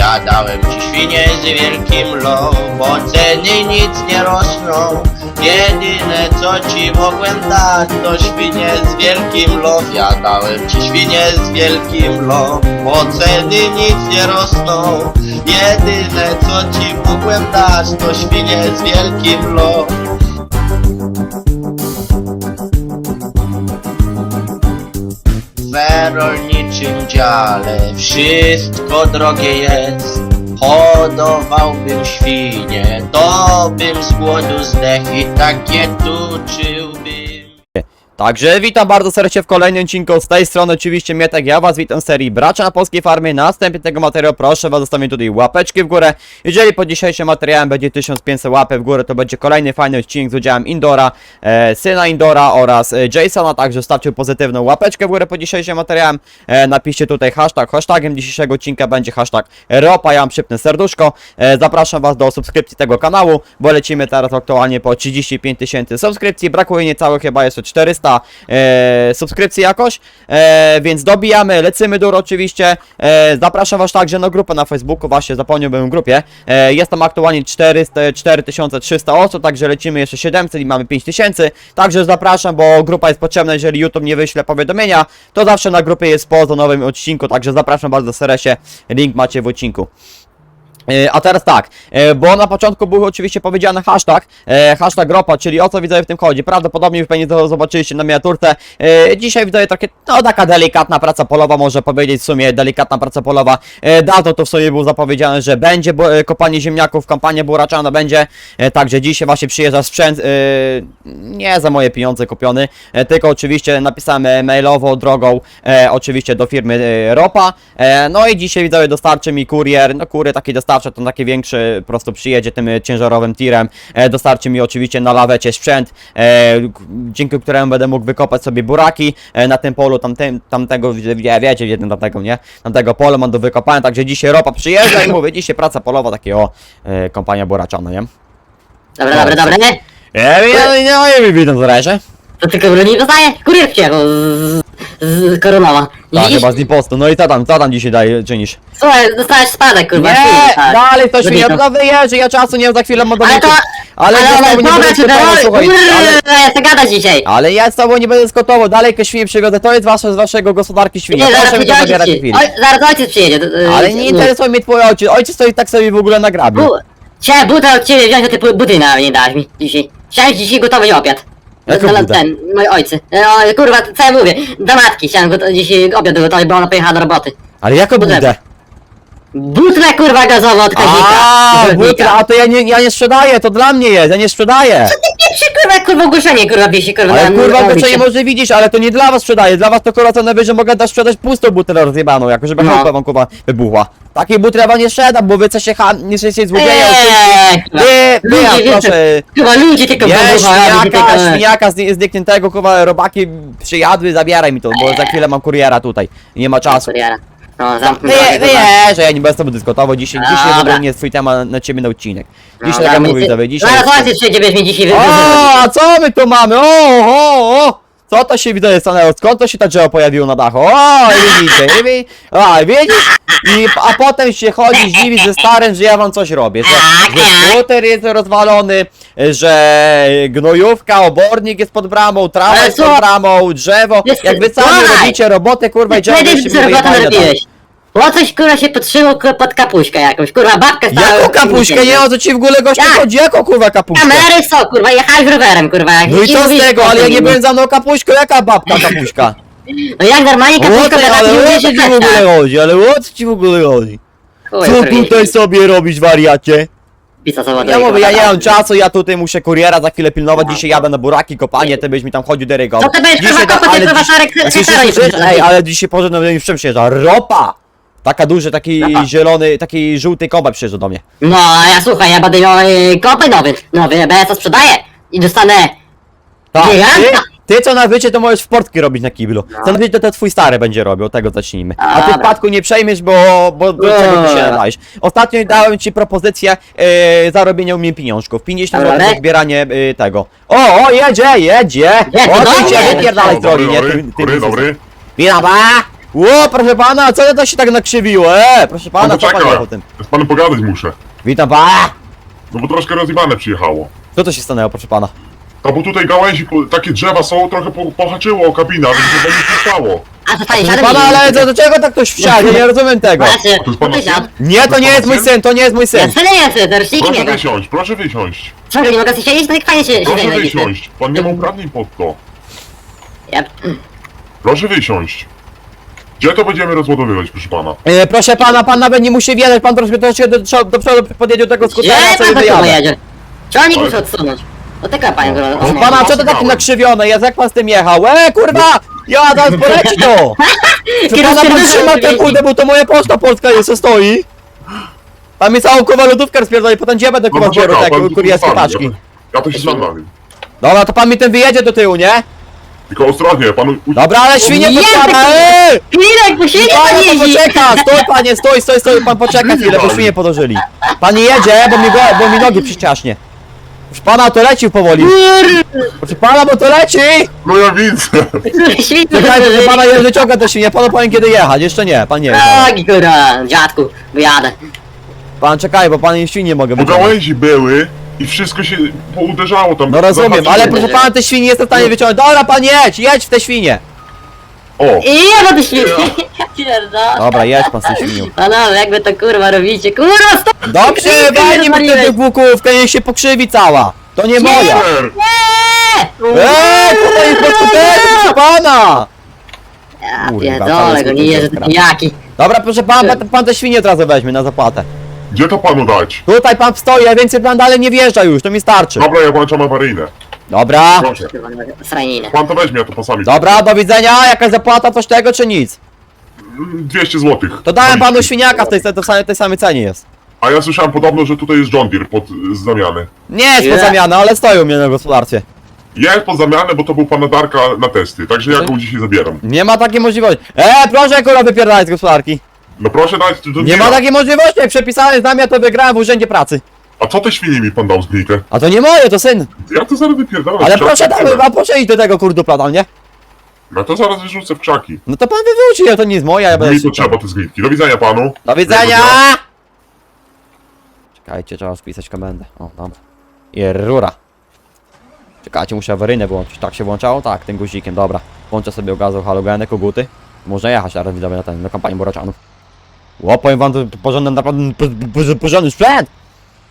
Zjadałem ci świnie z wielkim low, bo ceny nic nie rosną. Jedyne co ci mogłem dać to świnie z wielkim low. Zjadałem ci świnie z wielkim low, bo ceny nic nie rosną. Jedyne co ci mogłem dać to świnie z wielkim low. W rolniczym dziale wszystko drogie jest. Hodowałbym świnie, to bym z głodu zdechł i takie tuczyłbym Także witam bardzo serdecznie w kolejnym odcinku, z tej strony oczywiście Mietek, ja was witam w serii Bracia na Polskiej Farmie, na wstępie tego materiału proszę was zostawić tutaj łapeczki w górę, jeżeli po dzisiejszym materiałem będzie 1500 łapek w górę, to będzie kolejny fajny odcinek z udziałem Indora, e, syna Indora oraz e, Jasona, także zostawcie pozytywną łapeczkę w górę po dzisiejszym materiałem, e, napiszcie tutaj hashtag, hashtagiem dzisiejszego odcinka będzie hashtag ropa, ja mam przypnę serduszko, e, zapraszam was do subskrypcji tego kanału, bo lecimy teraz aktualnie po 35 tysięcy subskrypcji, brakuje niecałych chyba jeszcze 400 e, subskrypcji jakoś, e, więc dobijamy, lecimy dur oczywiście, e, zapraszam was także na grupę na Facebooku, właśnie zapomniałbym o grupie, e, jest tam aktualnie 400, 4300 osób, także lecimy jeszcze 700 i mamy 5000, także zapraszam, bo grupa jest potrzebna, jeżeli YouTube nie wyśle powiadomienia, to zawsze na grupie jest poza nowym odcinku, także zapraszam bardzo serdecznie, link macie w odcinku. E, A teraz tak, e, bo na początku był oczywiście powiedziany hashtag, e, hashtag ropa, czyli o co widzowie w tym chodzi. Prawdopodobnie już pewnie to zobaczyliście na miniaturce. Dzisiaj widzowie takie, no taka delikatna praca polowa, może powiedzieć w sumie delikatna praca polowa. Dawno to w sumie było zapowiedziane, że będzie kopanie ziemniaków, kampania buraczana będzie. Także dzisiaj właśnie przyjeżdża sprzęt, nie za moje pieniądze kupiony, tylko oczywiście napisałem mailowo drogą, oczywiście do firmy ropa. No i dzisiaj widzowie dostarczy mi kurier, no kurier taki dostarczy, to taki większy, po prostu przyjedzie tym e, ciężarowym tirem, e, dostarczy mi oczywiście na lawecie sprzęt, e, dzięki któremu będę mógł wykopać sobie buraki e, na tym polu, tamtym, tamtego, wie- wie- wiecie, jednym tamtego, nie? Tamtego polu mam do wykopania, także dzisiaj ropa przyjeżdża i mówię, dzisiaj praca polowa, takie o, e, kompania buraczana, nie? Dobra, dobra, dobra, nie? Ja, ja, ja, ja, witam zależy. To tylko broni dostaje? Kurier przyjechał z, z Koronowa. Tak, widzisz? chyba z impostu. No i co tam, co tam dzisiaj daje, czynisz? Słuchaj, dostałeś spadek, kurwa. Nie, tak. dalej ktoś mi nie Zabito. no wyjeżdżę, ja czasu nie mam, za chwilę mam do Ale to... ale, ale, ale, ale, nie dobra, będę czy dyskutował, to... słuchaj, ale, Ja chcę gadać dzisiaj. ale ja z tobą nie będę dyskutował, dalej jakieś świnie przywiozę, to jest wasze, z waszego gospodarki świnie, Nie, zaraz proszę mi to przyjdzie zabierać w ojciec. Oj, zaraz ojciec przyjedzie. to- to- Ale nie no. interesuje mnie twój ojciec, ojciec stoi tak sobie w ogóle na grabie. Bu- Chciałem buta od ciebie wziąć, a ty pu- buty na nie dałeś mi dzisiaj. Chciałem dzisiaj gotować obiad. Jaką Dla- butę? Ten, moi ojcy. E, O, kurwa, co ja mówię? Do matki chciałem goto- dzisiaj obiad gotować, bo ona pojechała do roboty. Ale jako Budę. budę? Butlę kurwa gazową od kazika. A, z Rodnika. a to ja nie, ja nie sprzedaję, to dla mnie jest, ja nie sprzedaję. Pierwszy kurwa, kurwa ogłoszenie kurwa wisi kurwa. Ale na- kurwa, na to ulicy. nie może widzisz, ale to nie dla was sprzedaję, dla was to kurwa co najwyżej mogę dać sprzedać pustą butelę rozjebaną, jako żeby No. chałupę wam kurwa wybuchła. Takiej butle wam nie sprzedam, bo wy coś się ha... nie jesteście złodzieje, Eee, kurwa. Wy, wy, ja Ludzie, wiecie, proszę. Kurwa ludzie tylko Nie, wybuchają, świniaka, tylko- świniaka zni- znikniętego, kurwa, robaki przyjadły, zabieraj mi to, bo za chwilę mam kuriera tutaj. Nie ma czasu. Kuriera. No, Wy, zamknij wy, drogę, kurwa. że ja nie będę z tobą dyskutował, dzisiaj, dzisiaj w ogóle Dobra. nie jest twój temat na ciebie na odcinek. No, Dzisiaj, tak jak mówisz, sobie, dzisiaj... Zaraz ojciec przyjdzie, będziesz mi dzisiaj wy- O, co my tu mamy? O, o, o! Co to się widać stanęło? Skąd to się ta drzewo pojawiło na dachu? O, widzicie, wi- a, widzisz? I, a potem się chodzi dziwić ze starym, że ja wam coś robię, że, że skuter jest rozwalony, że gnojówka, obornik jest pod bramą, trawa Ale jest co? pod bramą, drzewo, Jest- jak wy sami Słuchaj! robicie robotę, kurwa, i drzewo Wtedy jeszcze co robotę wyjebane tam. robiłeś? Bo coś kurwa się podszyło kurwa, pod kapuśkę jakąś, kurwa babka stała... Jaką kapuśkę? Nie o co ci w ogóle gościu Jak? chodzi? Jaką kurwa kapuśkę? Kamery są kurwa, jechałeś rowerem kurwa. jak No i co z mówisz, tego? Ale ja nie byłem za mną kapuśką, jaka babka kapuśka? No jak normalnie O kapuśka ty, gada ale ci o co że ci w ogóle chodzi? Ale o co ci w ogóle chodzi? Co tutaj sobie robisz, wariacie? Ja mówię, ja nie tak. mam czasu, ja tutaj muszę kuriera za chwilę pilnować, dzisiaj jadę na buraki, kopanie, ty byś mi tam chodził dyrygo. Co ty będziesz, kurwa, kopać, ale kurwa, szarek-. Ej, ale dzisiaj no w czym przyjeżdża? Ropa! Taka duży, taki zielony, taki żółty kobab przyjeżdża do mnie. No, a ja słuchaj, ja będę miał y, kopy nowy, nowy, bo ja to sprzedaję i dostanę... Tak, ty, Giganta? ty co na wycie to możesz w portki robić na kiblu. Co na wycie to, to twój stary będzie robił, od tego zacznijmy. A ty Dobra. wpadku nie przejmiesz, bo, bo do czego ty się Dobra. nadajesz. Ostatnio dałem ci propozycję e, zarobienia u mnie pieniążków. 50 Dobra. zł za zbieranie e, tego. O, o, jedzie, jedzie! Jedzie, O, ty dobry. się wypierdalaj z drogi, Dobry, nie? dobry, Ty, ty, dobry, ty, dobry. Witam, a? Ło, proszę pana, co to się tak nakrzywiło? E, proszę pana, Pan co pan poczeka. wie o tym? Ja z panem pogadać muszę. Witam pana. No bo troszkę rozjebane przyjechało. Co to się stanęło, proszę pana? A bo tutaj gałęzi, po- takie drzewa są, trochę po, pohaczyło o kabinę, ale chyba nic nie stało. A to fajnie, Proszę pana, ale do, do czego tak ktoś wsiadł? Ja nie rozumiem tego. Właśnie, to jest pana syn? Nie, to nie jest mój syn, to nie jest mój Ja syn. to nie jest, to rocznikiem Proszę jego. wysiąść, proszę wysiąść. Co, nie mogę sobie siedzieć? To tak fajnie się Proszę wysiąść. Pan nie ma uprawnień pod to. Ja, Proszę wysiąść. Gdzie to będziemy rozładowywać, proszę pana? E, proszę pana, pan nawet nie musi wiedzieć, pan troszkę troszkę do, do, do przodu podjedzie do tego skutera, ja ja sobie pan to wyjadę. jedzie. Ciągnik Ale- muszę odsunąć. O taka pani go. Proszę pana, co to takie nakrzywione jest? Jak pan z tym jechał? E, kurwa! Ja zaraz poleci to! Czy pana pan trzyma ten kurde, bo to moja poczta polska jeszcze stoi? Tam mi całą kurwa lodówkę rozpierdoli, potem gdzie będę kurwa zbierał poczekał, te pan tu taczki? Ja, to- ja to się znam. Dobra, to pan mi ten wyjedzie do tyłu, nie? Tylko ostrożnie, panu... Dobra, ale świnie Nie, to pana, tak- eee! Chwilek, bo się nie pan Panie, pan jeździ. poczeka! Stój panie, stój, stój, stój, pan poczeka chwilę, bo świnie podłożyli. Pan nie jedzie, bo mi, go, bo mi nogi przyciaśnie. Proszę pana, to leci powoli. Proszę pana, bo to leci! No ja widzę. Świetnie, Czekaj, proszę pana, ja wyciąga te świnie, panu powiem kiedy jechać, jeszcze nie, pan nie wie. Tak, kurwa, dziadku, wyjadę. Pan czekaj, bo pan im świnie mogę Bo wyciągnąć. gałęzi były i wszystko się pouderzało tam. No rozumiem, Zahaczyło. ale proszę pana, te świnie jestem w stanie wyciągnąć. Dobra, pan jedź, jedź w te świnie. O, I ja świetnie. Pierdolę. Dobra, jedź pan z tą świnią. Panowie, jakby to kurwa robicie, kurwa, stop! Dobrze, walnij mu tę wybuchówkę, niech się pokrzywi cała. To nie moja. super! Eee, kurwa, jest pod skuterem, proszę pana. Ja Kurwa, pierdolę, cały go nie jeżdżę skutek jaki. Dobra, proszę pana, pan, pan te świnie od razu weźmie na zapłatę. Gdzie to panu dać? Tutaj pan stoi, a więcej pan dalej nie wjeżdża już, to mi starczy. Dobra, ja włączam awaryjne. Dobra, Proszę. Sraniny. Pan to weźmie, ja to pasami. dobra, do widzenia, jakaś zapłata, coś tego czy nic? 200 zł. To dałem panu świniaka w tej, tej, tej, tej samej cenie jest. A ja słyszałem podobno, że tutaj jest John Deere pod z zamiany. Nie jest po Nie. zamianę, ale stoi u mnie na gospodarstwie. Jest pod zamianę, bo to był pana Darka na testy, także ja go dzisiaj zabieram. Nie ma takiej możliwości. Eee, proszę kurwa wypierdalać z gospodarki. No proszę dać John Nie ma takiej możliwości, jak znam, ja to wygrałem w urzędzie pracy. A co te świnie mi pan dał z gnikę? A to nie moje, to syn. Ja to zaraz wypierdalam. Ale proszę tam, a proszę iść do tego kurdupla tam, nie? No to zaraz wyrzucę w krzaki. No to pan wywróci, ja to nie jest moja, ja Bo będę... mi to trzeba te zgnitki. Do widzenia panu. Do widzenia! Czekajcie, trzeba spisać komendę. O, dobra. I rura. Czekajcie, muszę awaryjne włączyć. Tak się włączało? Tak, tym guzikiem, dobra. Włączę sobie gazu, halogeny, koguty. Można jechać teraz widzowie na ten, na kampanię Boraczanów. Ło, powiem wam, to porządny, naprawdę po- po- porządny sprzęt!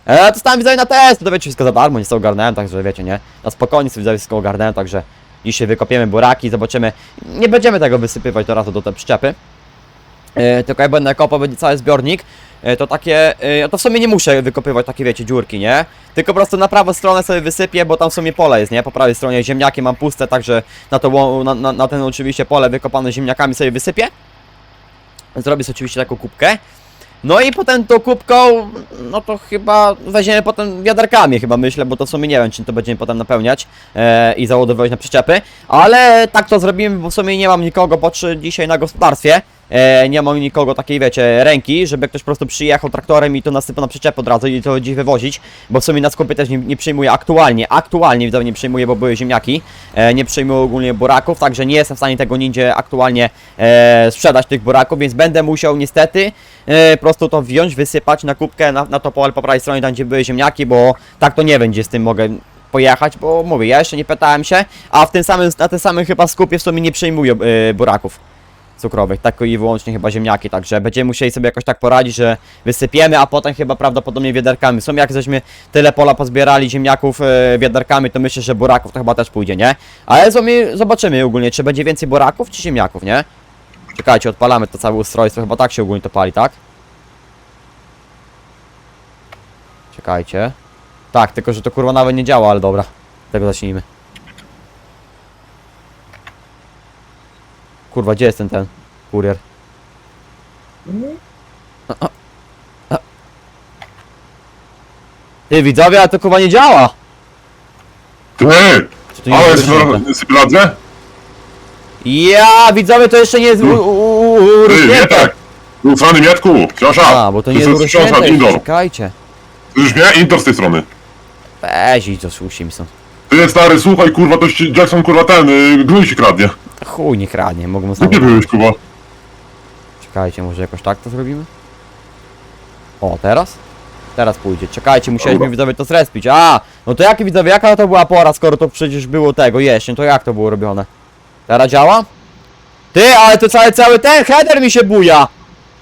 E, to widzowie na test, to wiecie, wszystko za darmo, nie sobie ogarnąłem, także wiecie, nie? Na spokojnie sobie wszystko ogarnąłem, także dzisiaj wykopiemy buraki, zobaczymy. Nie będziemy tego wysypywać do razu do tej przyczepy. E, tylko jak będę kopał, będzie cały zbiornik, e, to takie, e, to w sumie nie muszę wykopywać takie, wiecie, dziurki, nie? Tylko po prostu na prawą stronę sobie wysypię, bo tam w sumie pole jest, nie? Po prawej stronie ziemniaki mam puste, także na, to, na, na, na ten oczywiście pole wykopane ziemniakami sobie wysypię. Zrobię sobie oczywiście taką kubkę. No i potem tą kubką, no to chyba weźmiemy potem wiaderkami chyba myślę, bo to w sumie nie wiem, czy to będziemy potem napełniać e, i załadowywać na przyczepy, ale tak to zrobimy, bo w sumie nie mam nikogo patrzy dzisiaj na gospodarstwie, e, nie mam nikogo takiej, wiecie, ręki, żeby ktoś po prostu przyjechał traktorem i to nasypał na przyczepę od razu i to gdzieś wywozić, bo w sumie na skupie też nie, nie przyjmuję aktualnie, aktualnie widzowie nie przyjmuję, bo były ziemniaki, e, nie przyjmuję ogólnie buraków, także nie jestem w stanie tego nigdzie aktualnie e, sprzedać tych buraków, więc będę musiał niestety e, po prostu to wziąć, wysypać na kubkę, na, na to pole po prawej stronie, tam gdzie były ziemniaki, bo tak to nie będzie z tym mogę pojechać, bo mówię, ja jeszcze nie pytałem się, a w tym samym, na tym samym chyba skupie w sumie nie przyjmuję e, buraków cukrowych, tak i wyłącznie chyba ziemniaki, także będziemy musieli sobie jakoś tak poradzić, że wysypiemy, a potem chyba prawdopodobnie wiaderkami. Sumie jak żeśmy tyle pola pozbierali ziemniaków e, wiaderkami, to myślę, że buraków to chyba też pójdzie, nie? Ale zobaczymy ogólnie, czy będzie więcej buraków, czy ziemniaków, nie? Czekajcie, odpalamy to całe ustrojstwo, chyba tak się ogólnie to pali, tak? Czekajcie. Tak, tylko że to kurwa nawet nie działa, ale dobra. Tego zacznijmy. Kurwa, gdzie jest ten ten kurier? Ty widzowie, ale to kurwa nie działa! Ty! Czy to nie Ale jest wyciągnięte? sypladze? Ja, widzowie, to jeszcze nie jest u- u- u- Ty, urosnięte. Mietek! Ufrany Mietku! Książa! A, bo to nie jest książa, urosnięte, Indor! czekajcie. Słyszysz mnie? Indor z tej strony. Weź idź do Simpson. Ty stary, słuchaj kurwa, to ci Jackson kurwa ten, y, gnój się kradnie. Chuj nie kradnie, mogą Gdzie znowu... byłeś kurwa? Czekajcie, może jakoś tak to zrobimy? O, teraz? Teraz pójdzie. Czekajcie, musieliśmy Dobra. widzowie to zrespić. A, no to jakie widzowie, jaka to była pora, skoro to przecież było tego jesień, to jak to było robione? Teraz działa? Ty, ale to cały, cały ten header mi się buja!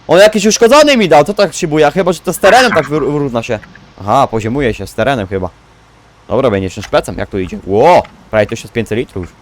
On jakiś uszkodzony mi dał, co tak się buja? Chyba, że to z terenem tak wyr- wyrówna się. Aha, poziomuje się z terenem chyba. Dobra, będzie jeszcze szpecem, jak to idzie? Ło, prawie 1500 litrów już.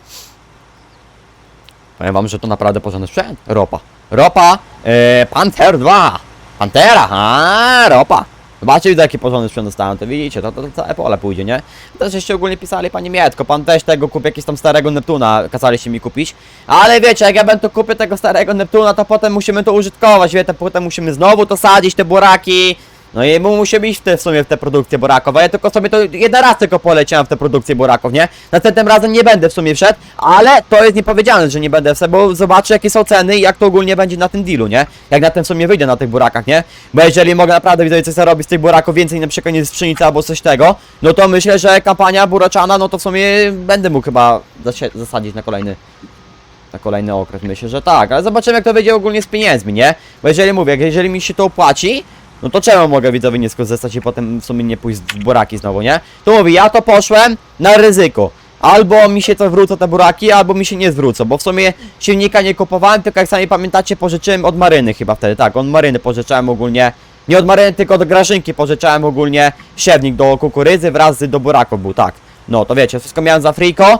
Powiem wam, że to naprawdę porządny sprzęt. Ropa. Ropa, e, Panther 2. Pantera, a ropa. Zobaczcie, widzę jaki porządny sprzęt dostałem, to widzicie, to, to, to całe pole pójdzie, nie? Też jeszcze ogólnie pisali, panie Mietko, pan też tego kupi, jakiegoś tam starego Neptuna, kazaliście mi kupić. Ale wiecie, jak ja będę kupię tego starego Neptuna, to potem musimy to użytkować, wiecie, potem musimy znowu to sadzić, te buraki. No i mu musimy iść w, te, w sumie w te produkcje burakowe. Ja tylko sobie to jeden raz tylko poleciałem w te produkcje buraków, nie? Następnym razem nie będę w sumie wszedł, ale to jest niepowiedziane, że nie będę wszedł, bo zobaczę jakie są ceny i jak to ogólnie będzie na tym dealu, nie? Jak na tym w sumie wyjdzie na tych burakach, nie? Bo jeżeli mogę naprawdę widzieć coś zarobić z tych buraków więcej na przykład niż z pszenicy albo coś tego, no to myślę, że kampania buraczana, no to w sumie będę mógł chyba zasadzić na kolejny na kolejny okres. Myślę, że tak, ale zobaczymy jak to wyjdzie ogólnie z pieniędzmi, nie? Bo jeżeli mówię, jeżeli mi się to opłaci, no to czemu mogę widzowie nie skorzystać i potem w sumie nie pójść w buraki znowu, nie? To mówię, ja to poszłem na ryzyko. Albo mi się to zwrócą te buraki, albo mi się nie zwrócą, bo w sumie silnika nie kupowałem, tylko jak sami pamiętacie, pożyczyłem od Maryny chyba wtedy, tak, od Maryny pożyczałem ogólnie, nie od Maryny, tylko od Grażynki pożyczałem ogólnie siewnik do kukurydzy wraz z do buraków był, tak. No to wiecie, wszystko miałem za friko,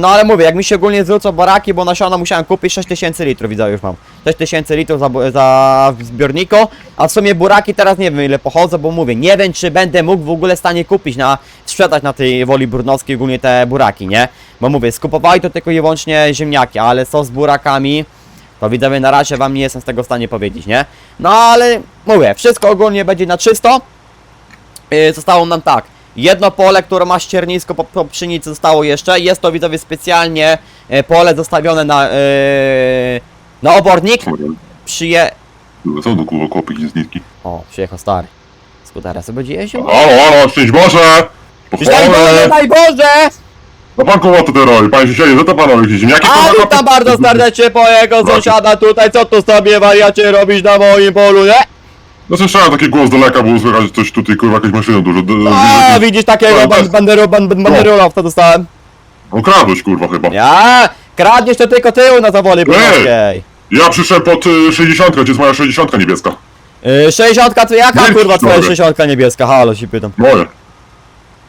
no ale mówię, jak mi się ogólnie zwrócą baraki, bo nasiona musiałem kupić 6000 litrów, widzę już mam. 6000 litrów za, za zbiorniku, a w sumie buraki teraz nie wiem ile pochodzą, bo mówię, nie wiem czy będę mógł w ogóle w stanie kupić na, sprzedać na tej woli brudnowskiej ogólnie te buraki, nie? Bo mówię, skupowali to tylko i wyłącznie ziemniaki, ale co z burakami, to widzowie na razie wam nie jestem z tego w stanie powiedzieć, nie? No ale mówię, wszystko ogólnie będzie na czysto. Yy, zostało nam tak. Jedno pole, które ma ściernisko po, po pszenicy zostało jeszcze. Jest to widzowie specjalnie e, pole zostawione na, e, na obornik. Przyje... Co do kurwa kopik z nitki? O, przyjechał stary. Skutera sobie będzie jeździł. Halo, halo, szczęść Boże! Daj Boże, Pochwalę! daj Boże! No pan koło to robi, pan się siedzi, co to pan robi? Ziemniaki A kurwa, witam bardzo serdecznie mojego sąsiada tutaj. Co tu sobie wariacie robisz na moim polu, nie? No słyszałem taki głos z daleka, było słychać, coś tutaj kurwa jakąś maszynę dużo. d- A, widzisz takiego No, ban- banderu, ban- ban- banderola, to dostałem. Okradłeś kurwa chyba. Ja, kradniesz to tylko tył na zawoli brudowskiej. Ja przyszedłem pod y, 60, gdzie jest moja 60 niebieska. Yy, 60 to jaka kurwa twoja dobra. 60 niebieska? Halo się pytam. Moje.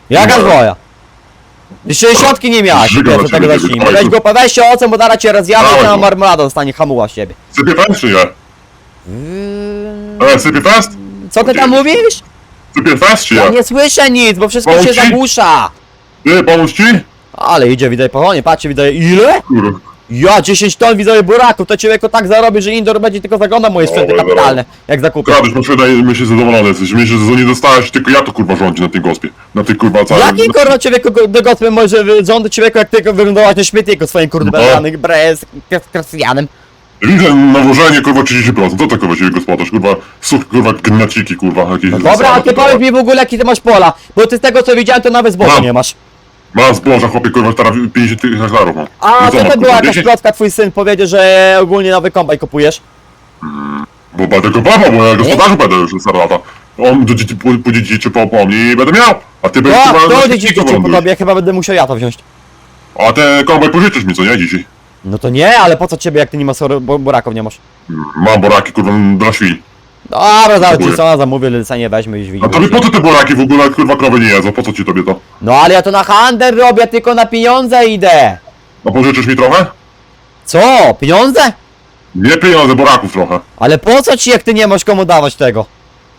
Jaka Dobra. twoja? Ty 60 nie miałeś, Żyga wiesz, na do tego ciebie, zacznijmy. Weź go, weź się ocen, bo zaraz cię rozjadę i Dawaj na tu. marmolada dostanie hamuła z ciebie. Sypie fest czy nie? Yy, E, sypie fest? Co ty tam mówisz? Sypie fest czy Ja nie? nie słyszę nic, bo wszystko się Pomóc ci? zagłusza. Ty, pomóc ci? Ale idzie, widać, pochonie, patrzcie, widać, ile? Kurwa. Ja 10 ton widzowie buraków, to człowieku tak zarobi, że Indor będzie tylko zaglądał moje sprzęty Dobra, kapitalne, jak zakupię. Maszynę i my się zadowolony jesteś. Myślę, że nie dostałeś, tylko ja to kurwa rządzi na tej gospie. Na tej kurwa całej... Jaki kurwa człowieku go- do gospy może wy- rządy człowieku jak tylko wyglądałaś na śmietniku swoim kurde No. beranych brez Krystianem. Widzę nawożenie kurwa 30%. Co to kurwa ciebie gospodarz? Kurwa, such kurwa gnaciki kurwa jakieś. No dobra, a ty powiedz mi w ogóle jaki ty masz pola, bo ty z tego co widziałem to nawet zboża Mam. nie masz. Mam zboża chłopie kurwa teraz 50 hektarów mam. A No co masz, to była kurwa, jakaś 10? plotka, twój syn powiedział, że ogólnie nowy kombaj kupujesz? Bo będę go bawał, bo ja gospodarzu będę już za lata. On do dzieci, po, po po mnie i będę miał. A ty będziesz No, kurwa to na dzieci świetniku po wylądujesz. tobie, chyba będę musiał ja to wziąć. A te kombaj pożyczysz mi co nie dzisiaj? No to nie, ale po co ciebie jak ty nie masz bo- buraków nie masz? Mam boraki kurwa dla świń. Dobra, zaraz Dziękuję. ci sama zamówię, lecenie nie weźmie już A tobie po co te boraki w ogóle kurwa krowy nie jedzą? Po co ci tobie to? No ale ja to na handel robię, tylko na pieniądze idę. A pożyczysz mi trochę? Co? Pieniądze? Nie pieniądze, boraków trochę. Ale po co ci jak ty nie masz komu dawać tego?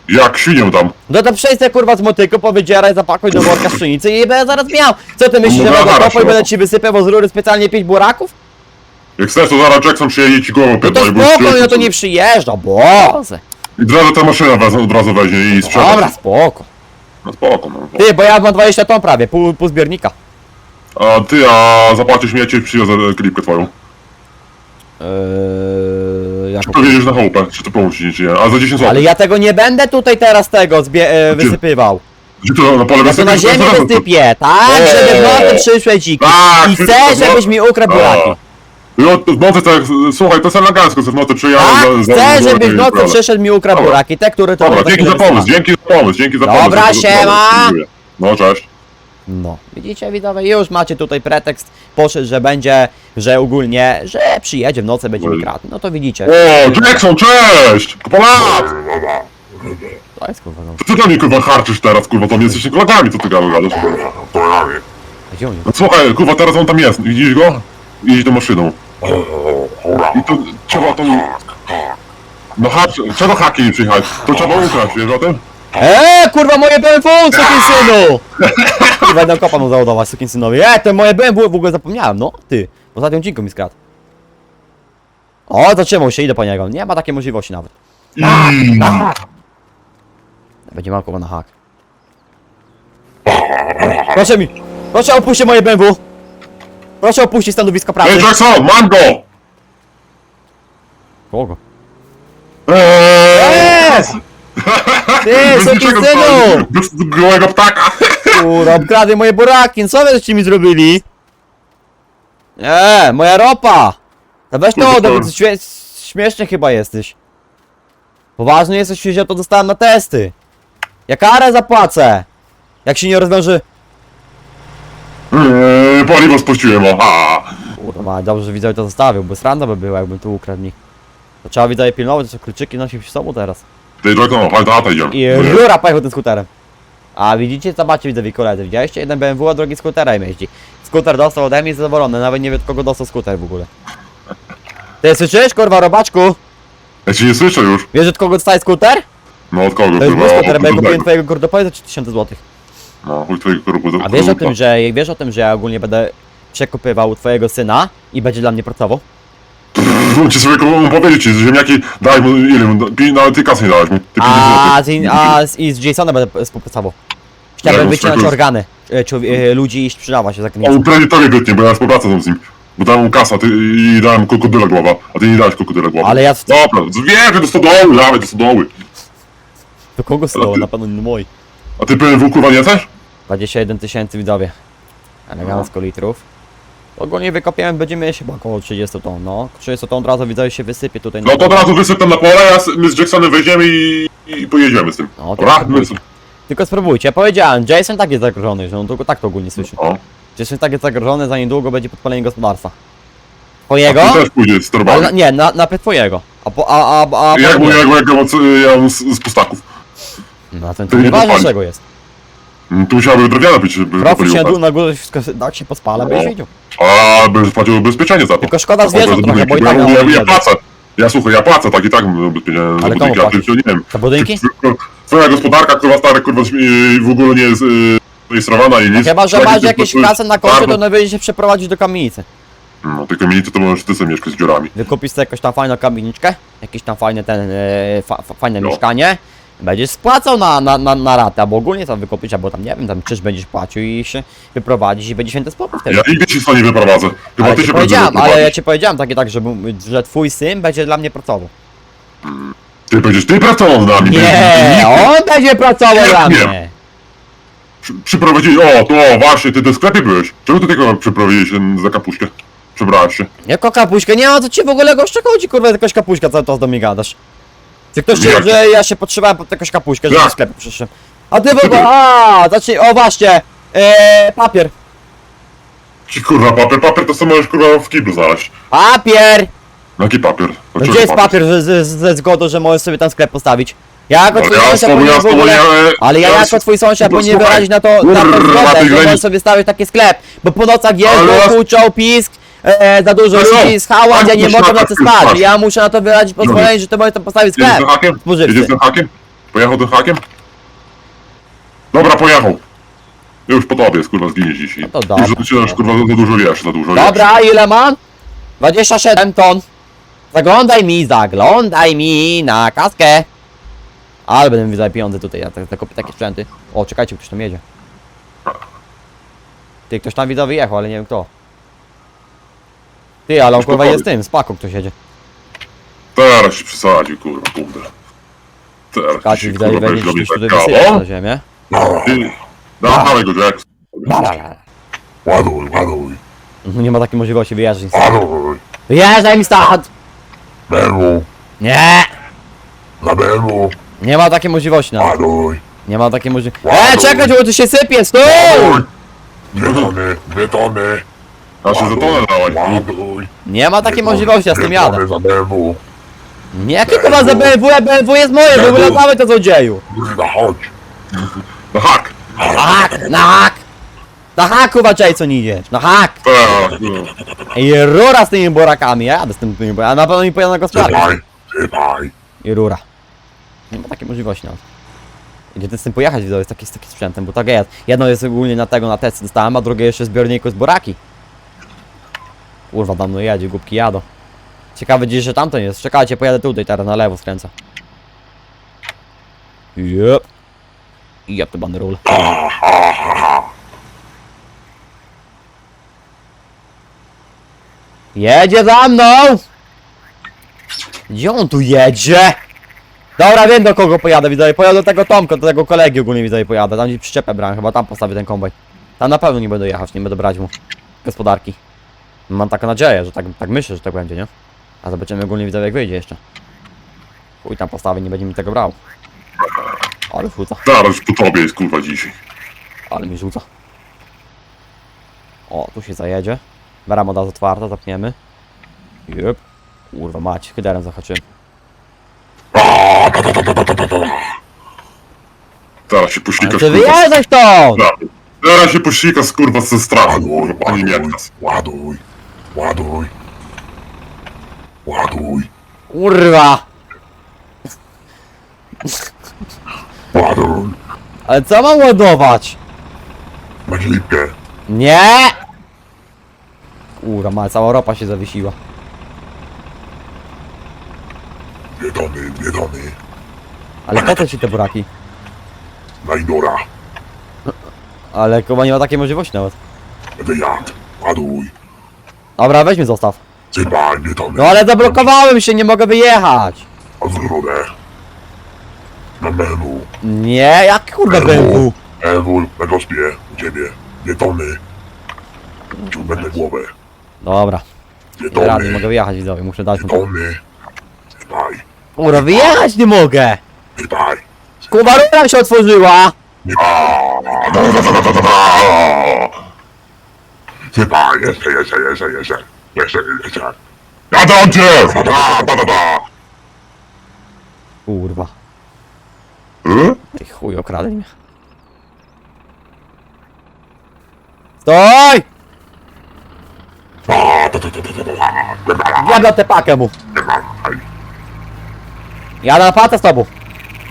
Jak świnię tam. No to przejdź se kurwa z motyku, powydzieraj, zapakuj do worka z pszenicy i będę zaraz miał. Co ty myślisz, No że dobra, będę kopał i się będę ci wysypał z rury specjalnie pięć buraków? Jak chcesz, to zaraz Jackson przyjedzie ci głową No to pierdoli, bo spoko, no to nie przyjeżdża, boże. I od razu ta maszyna wez, od razu weźmie i sprzeda. Dobra, spoko. No spoko, no. Ty, bo ja mam 20 ton prawie, pół, pół zbiornika. A ty, a zapłacisz mi, ja ci przywiozę klipkę twoją. Eee. Czy powiedziesz na chałupę, czy to pomóc ci, czy nie? A za 10 zł. Ale ja tego nie będę tutaj teraz tego zbie- e, Gdzie? wysypywał. Gdzie to na pole Ja to na ziemię wysypię, tak, Eee. żeby w nocy przyszłe dziki. Tak, I wszystko, chcę, żebyś mi ukradł buraki. No, to w nocy tak, słuchaj, to jest elegancko, że w nocy przyjadę A, za... chcę, za- żebyś w za- nocy przyszedł mi ukradł Dobra. buraki, te, które to Dobra, dzięki za pomysł, dzięki za pomysł, dzięki za pomysł. Dobra, siema. dziękuję. No, cześć. No, widzicie widzowie, już macie tutaj pretekst, poszedł, że będzie, że ogólnie, że przyjedzie w nocy, będzie mi kradł. No to widzicie, O, Jackson, cześć! Polat! to jest kurwa no. Co ty dla mnie, kurwa, harczysz teraz, kurwa, to my jesteśmy kolegami, co ty gadasz? Gdzie on jest? No słuchaj, kurwa, teraz on tam jest, widzisz go? Idź tą maszyną. I to trzeba to... No hacz, czego haki przyjechać? To trzeba ukraść, wiesz o tym? Eee, kurwa, moje BMW, synu! I będę kopa mu załadować, synowi. Eee, to moje BMW, w ogóle zapomniałem, no, ty. W ostatnim odcinku mi skradł. O, zatrzymał się, idę po niego. Nie ma takiej możliwości nawet. I... Będzie miał kogo na hak. Proszę mi, proszę opuścić moje BMW. Proszę opuścić stanowisko pracy. Ej, Jackson, mam go! Kogo? Eee! Ty, Bez suki niczego synu! stoi, Bez gołego ptaka! Kurwa, obkradli moje buraki, co wy żeście mi zrobili? Nie, moja ropa! To weź to Kurwa, to- śmie śmieszny chyba jesteś. Poważny jesteś, że to dostałem na testy. Ja karę zapłacę! Jak się nie rozwiąże... Eee, Paliwo spuściłem, aha! Kurwa, dobrze, że widzowie to zostawił, bo sranda by było, jakbym tu ukradł mi. To trzeba widzowie pilnować, że kluczyki nosi w sobą teraz. Ty, chodź do chata idziemy. I rura pojechał tym skuterem. A widzicie, zobaczcie widzowie koledzy, widzieliście? Jeden BMW, a drugi skuterem jeździ. Skuter dostał ode mnie zadowolony, nawet nie wie od kogo dostał skuter w ogóle. Ty słyszysz, kurwa, robaczku? Ja cię nie słyszę już. Wiesz od kogo dostaje skuter? No od kogo, To jest mój kurwa? skuter, bo ja kupiłem twojego kordopoja za 3000 zł. No, chuj twojego. A wiesz o tym, że wiesz o tym, że ja ogólnie będę przekupywał twojego syna i będzie dla mnie pracował? Ci sobie kurwa powiedzieć, że ziemniaki daj mu, ile mu, pi- nawet ty kasy nie dałeś mu. Ty A, 50 z, a z, i z Jasonem będę współpracował. Chciałbym Ja wycinać muszę- organy e, człowie- e, ludzi i sprzedawać się za granicą. On prawie tobie wytnie, bo ja współpracę z nim. Bo dałem mu kasa ty, i dałem krokodyla głowa, a ty nie dałeś krokodyla głowa. Ale ja- Dobra, wiem, że do stodoły, dawaj do stodoły. Do kogo stało? Na pewno nie mój. A ty BMW kurwa nie? 21 tysięcy widzowie. Elegancko litrów. Ogólnie wykopiemy, będziemy mieć chyba około 30 ton, no. 30 ton od razu widzowie się wysypie tutaj. No to od razu wysyp tam na pole, ja, z- my z Jacksonem wejdziemy i, i pojedziemy z tym. No, My, będzie. Tylko spróbujcie, ja powiedziałem, Jason tak jest zagrożony, że on tylko tak to ogólnie słyszy. o. Jason tak jest zagrożony, za niedługo będzie podpalenie gospodarstwa. A Twojego? ty też pójdziesz z torbami. nie, na, najpierw twojego. A po, a, a, a, Jak mu, potem- jak jak mu, ja mam z, z pustaków. No ten to to nie nieważne podpali. czego jest. Mm, Tu musiałaby drewniana być, żeby wypaliło, się tak? na górze wszystko tak się pospala, byś No. wiedział. A, by płacił ubezpieczenie za to. Tylko szkoda zwierząt trochę, bo i budynki, tak ja, ja, ja płacę. Ja słuchaj, ja płacę tak i tak ubezpieczenie za komu budynki, a ty płacisz? to nie wiem. Za budynki? Twoja gospodarka, kurwa stary, kurwa, śmie- w ogóle nie jest y, rejestrowana i nic. Chyba, że Tak, masz jakieś kasę na koncie, to darmo. najwyżej się przeprowadzić do kamienicy. No, tylko mi to możesz ty sobie mieszkać z dziurami. Wykupisz sobie jakąś tam fajną kamieniczkę, jakieś tam fajne ten, e, fa, fa, fajne No. mieszkanie. Będziesz spłacał na, na, na, na ratę, albo ogólnie tam wykupić, albo tam nie wiem, tam czyż będziesz płacił i się wyprowadzić i będzie święty spokój wtedy. Ja nigdy ci stąd nie wyprowadzę. Chyba ale ty ci się będziesz powiedziałem, ale ja wyprowadzić. ci powiedziałem takie tak, że, że twój syn będzie dla mnie pracował. Ty będziesz, ty pracował z nami. Nie, będziesz- on będzie pracował dla Nie. mnie. Przy- Przyprowadzili, o, to właśnie, ty do sklepie byłeś. Czemu ty tylko przyprowadziłeś się za kapuśkę? Przebrałeś się. Jako kapuśkę, nie o co ci w ogóle goście chodzi, kurwa, jakaś kapuśka, cały czas do mnie gadasz. Czy ktoś ci, że ja się potrzebowałem pod jakąś kapuśkę, że Jak? do sklepu przyszedłem. A ty w ogóle, a, zacznij, o właśnie, eee, papier, Ci kurwa papier, papier to co możesz kurwa w kiblu znaleźć. papier! Jaki papier? No gdzie jest papier ze, ze, ze zgodą, że możesz sobie tam sklep postawić? Ja jako Ale twój ja z sąsiad tobą, powinien ja w tobą ogóle... nie... Ale ja jako twój sąsiad No powinien słuchaj, wyrazić na to, na to kurwa, zgodę, że możesz sobie stawić taki sklep, bo po nocach jeżdżą, Ale ja- kłóczą, pisk, e, za dużo no, ludzi, schała, tak ja nie to mogę na to spać, ja muszę na to wyrazić pozwolenie, że ty możesz tam postawić Jedziesz sklep. tym hakiem? Spożywczy. Jedziesz tym hakiem? Pojechał tym hakiem? Dobra, pojechał. Już po tobie kurwa, zginiesz dzisiaj. No to dobra. Już zaczynasz, kurwa, za dużo wiesz, za dużo Dobra, ile mam? 27 ton. Zaglądaj mi, zaglądaj mi na kaskę. Ale będę mi wydał pieniądze tutaj, ja tak, tak kupię takie sprzęty. O, czekajcie, ktoś tam jedzie. Ty, ktoś tam widzę wyjechał, ale nie wiem kto. Ty, ale on kurwa jest tym, z paką ktoś jedzie. Teraz się przesadził, kurwa, kurde. Teraz się, widać, kurwa, będzie weź do mnie tutaj tak kawał. na ziemię. Ty, dawaj go, Jack. Ładuj, ładuj, No nie ma takiej możliwości wyjeżdżać. ładuj. Wyjeżdżaj mi stąd! BMW, Nie! na BMW, Nie ma takiej możliwości nawet. ładuj. Nie ma takiej możliwości. E, czekaj, bo tu się sypie, stój! Dwie tony, dwie tony. Ja się za tonę dałeś. Ładuj. Nie ma takiej możliwości, ja z tym jadę. za BMW. Nie, jakie kurwa za BMW, BMW jest moje, bo wylatamy to złodzieju. Kurwa, chodź. Na hak. Na hak, na hak! Na hak chyba Jason idziesz, na hak! Tak, I rura z tymi borakami, ja jadę z tym, tymi borakami, a na pewno nie pojadę na gospodarkę. Sypaj, sypaj. I rura. Nie ma takiej możliwości nawet. Gdzie z tym pojechać widzowie, z takim, z takim sprzętem, bo tak jest. Jedno jest ogólnie na tego, na testy dostałem, a drugie jeszcze w zbiorniku z boraki. Kurwa, tam no jedzie, głupki jadą. Ciekawe gdzieś, że tamten jest. Czekajcie, pojadę tutaj, teraz na lewo skręcę. Jep. Jep, to banderol. Jedzie za mną! Gdzie on tu jedzie? Dobra, wiem do kogo pojadę, widzowie. Pojadę do tego Tomka, do tego kolegi ogólnie widzowie pojadę. Tam gdzie przyczepę brałem, chyba tam postawię ten kombaj. Tam na pewno nie będę jechać, nie będę brać mu gospodarki. Mam taką nadzieję, że tak, tak myślę, że tak będzie, nie? A zobaczymy ogólnie widzowie jak wyjdzie jeszcze. Chuj tam postawię, nie będzie mi tego brał. Ale rzuca, Zaraz po tobie jest kurwa dzisiaj. ale mi rzuca. O, tu się zajedzie. Brama od razu otwarta, zapniemy. Jep. Kurwa mać, hyderem zahaczyłem. Zaraz się Ale pościkasz ty kurwa. wyjeżdżaj stąd! Zaraz się pościkasz kurwa ze strachu. Ani nie nas. Ładuj, ładuj, ładuj, Kurwa! ładuj. Ale co mam ładować? Masz lipkę. Nie! Kurwa, ma cała ropa się zawiesiła. Dwie tony. Ale po co ci te buraki? Na Indora. Ale chyba nie ma takiej możliwości nawet. Będę jadł. Ładuj. Dobra, weź mnie zostaw. Sypaj, dwie tony. No ale zablokowałem się, nie mogę wyjechać. Odwrócę. Na menu. Nie, jak kurde BMW? Ewul, na gospie. U ciebie. Dwie tony. Ciągnę głowę. Dobra, nie rady, nie tony. mogę wyjechać widzowie, muszę dać mu to. tony. Sypaj, Kurwa, wyjechać nie mogę! sypaj. Kurwa, rura się otworzyła! Sypaj, jeszcze, jeszcze, jeszcze, jeszcze. Jeszcze, jeszcze. Jadę cię! Da, da, da, da. Kurwa. E? Ej, chuj, okradli mnie. Stoj! Da, da, da, da, da, da, da. Jadę tę pakę mu. Aj. Jadę na patę z tobą.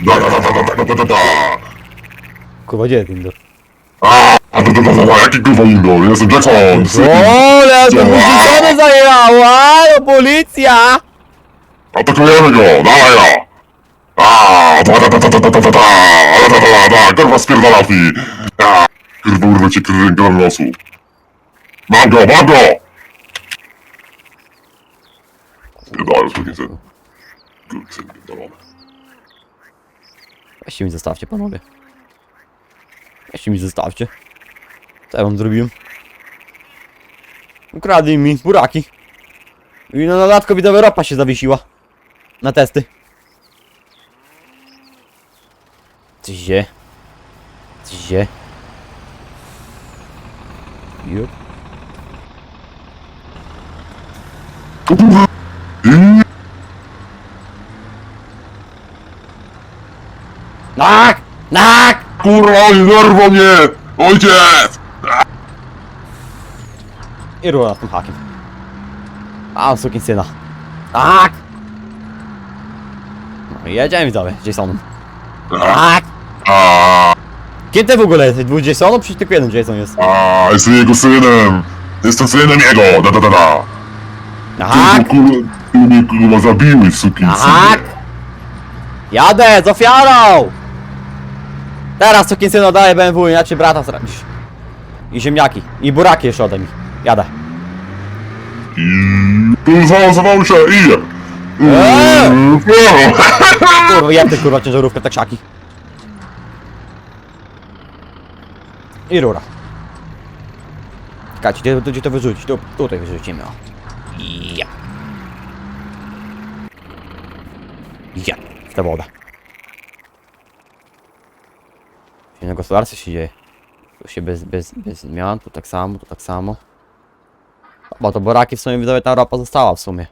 Da, da, da, da, da, da, da, da. Kurwa, gdzie jest Indor? A, da, da, da, da, jaki kurwa indoor? Jestem Jackson! Ole, to muzycznie zajęła! No policja! Atakujemy go! Dawaj go! A, da, da, da, da, da, da, da, da, da, da, da, da, kurwa spierdala fi! A, Kurwa urwę cię kręgiem losu! Mam go, mam go! Spierdalaj, tu nie chcę. Kurwa, spierdalamy. Weźcie mi zostawcie, panowie. Weźcie mi zostawcie. Co ja wam zrobiłem? Ukradli mi buraki. I na dodatku widowe ropa się zawiesiła. Na testy. Coś się. Coś się. Nak! Nak! Kurwa, nie mnie! Ojciec! I rura z tym hakiem. A, sukin syna. Tak! No jedziemy widzowie, Jasonem. Tak! Kim ty w ogóle jesteś? Dwóch Jasonów? Przecież tylko jeden Jason jest. a, jestem jego synem! Jestem synem jego! Da, da, da, da! Tak! Ty, mnie kurwa zabiłeś, sukinsynie! Tak! Jadę z ofiarą! Teraz sukin syno daje BMW, inaczej brata zrabisz. I ziemniaki. I buraki jeszcze ode mi. Jadę. I... Załazował się i... Eee! Kurwa, jak ty kurwa ciężarówkę, tak siaki. I rura. Czekajcie, gdzie, gdzie to wyrzucić? Tu, tutaj wyrzucimy, o. Ja. Ja. W tę wodę. Na gospodarce się dzieje. Tu się bez, bez, bez zmian, tu tak samo, tu tak samo. Bo to boraki w sumie widzowie ta ropa została w sumie.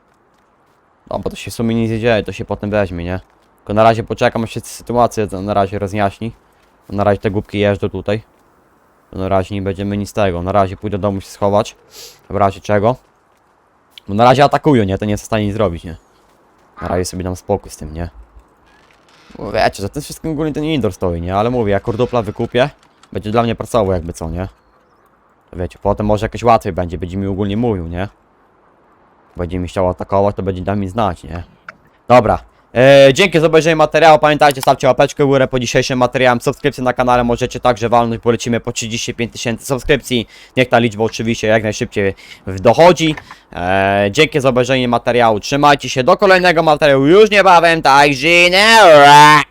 No bo to się w sumie nic nie dzieje, to się potem weźmie, nie? Tylko na razie poczekam, aż się sytuacja na razie rozjaśni. Na razie te głupki jeżdżą tutaj. To na razie nie będziemy nic tego. Na razie pójdę do domu się schować. W razie czego. Bo na razie atakują, nie? To nie jest w stanie nic zrobić, nie? Na razie sobie dam spokój z tym, nie? Bo wiecie, za tym wszystkim ogólnie ten indoor stoi, nie? Ale mówię, jak kurdupla wykupię, będzie dla mnie pracował jakby co, nie? Wiecie, potem może jakoś łatwiej będzie, będzie mi ogólnie mówił, nie? Będzie mi chciał atakować, to będzie dał mi znać, nie? Dobra. E, dzięki za obejrzenie materiału. Pamiętajcie, stawcie łapeczkę w górę po dzisiejszym materiałem. Subskrypcję na kanale możecie także walnąć, bo lecimy po 35 tysięcy subskrypcji. Niech ta liczba oczywiście jak najszybciej dochodzi. E, dzięki za obejrzenie materiału. Trzymajcie się do kolejnego materiału już niebawem. Także, nara!